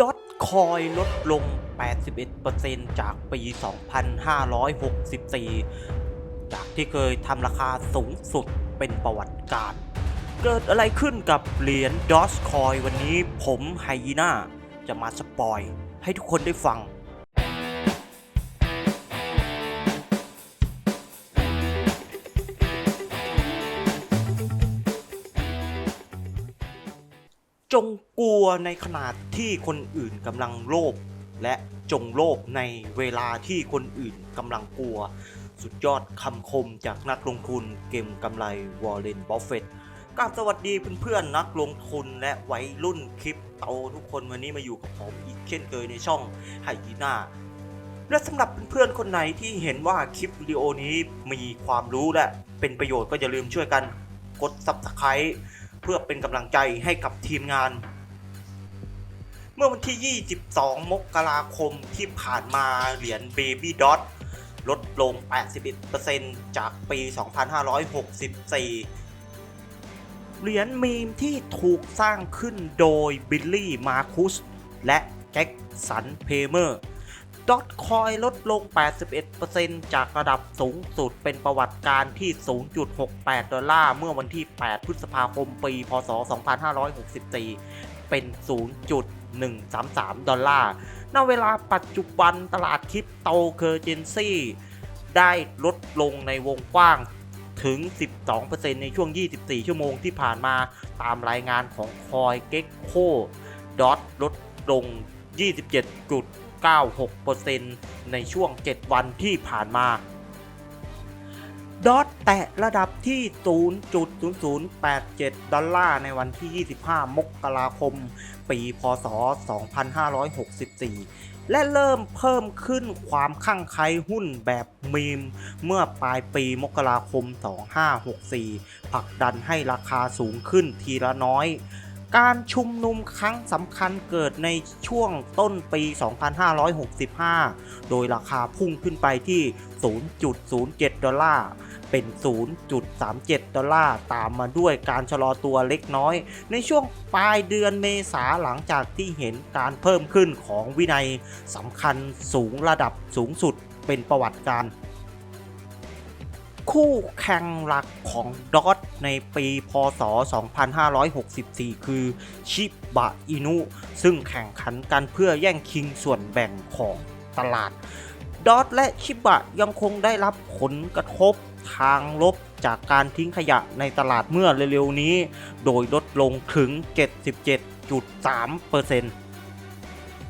ดอทคอยลดลง 81%จากปี 2564 จากที่เคยทำราคาสูงสุดเป็นประวัติการ เกิดอะไรขึ้นกับเหรียญดอทคอยวันนี้ผมไฮยีน่าจะมาสปอย ให้ทุกคนได้ฟัง จงกลัวในขณะที่คนอื่นกำลังโลภและจงโลภในเวลาที่คนอื่นกำลังกลัว สุดยอดคำคมจากนักลงทุนเกมกำไรวอร์เรนบัฟเฟตกราบสวัสดีเพื่อนๆนักลงทุนและวัยรุ่นคลิปโตทุกคนวันนี้มาอยู่กับผมอีกเช่นเคยในช่องไฮยีน่าและสำหรับเพื่อนๆคนไหนที่เห็นว่าคลิปวิดีโอนี้มีความรู้และเป็นประโยชน์ก็อย่าลืมช่วยกันกด Subscribe เพื่อเป็นกำลังใจให้กับทีมงาน เมื่อวันที่ 22 มกราคมที่ผ่านมาเหรียญ Baby Dot ลดลง 81%จากปี 2564 เหรียญมีมที่ถูกสร้างขึ้นโดยบิลลี่ มาคุส และแจ็คสัน เพเมอร์ ดอทคอยลดลง 81%จากระดับสูงสุดเป็นประวัติการที่ 0.68 ดอลลาร์ เมื่อวันที่ 8 พฤษภาคม ปี พศ 2564 เป็น 0.133 ดอลลาร์ ณ เวลาปัจจุบันตลาดคริปโตเคอร์เจนซีได้ลดลงในวงกว้างถึง 12%ในช่วง 24 ชั่วโมงที่ผ่านมาตามรายงานของคอยเก็กโคดอทลดลง 27 96%ในช่วง 7 วันที่ผ่านมาดอทแตะระดับที่ 0.0087 ดอลลาร์ในวันที่ 25 มกราคม ปี พศ 2564 และเริ่มเพิ่มขึ้นความข้างไคล้หุ้นแบบมีม เมื่อปลายปีมกราคม 2564 ผลักดันให้ราคาสูงขึ้นทีละน้อย การชุมนุมครั้งสำคัญเกิดในช่วงต้นปี 2565 โดยราคาพุ่งขึ้นไปที่ 0.07 ดอลลาร์ เป็น 0.37 ดอลลาร์ ตามมาด้วยการชะลอตัวเล็กน้อย ในช่วงปลายเดือนเมษาหลังจากที่เห็นการเพิ่มขึ้นของวินัยสำคัญสูงระดับสูงสุดเป็นประวัติการ คู่แข่งหลักของดอทในปีพศ 2564 คือชิบะอินุ ซึ่งแข่งขันกันเพื่อแย่งชิงส่วนแบ่งของตลาด ดอทและชิบะยังคงได้รับผลกระทบทางลบจากการทิ้งขยะในตลาดเมื่อเร็วๆนี้ โดยลดลงถึง 77.3%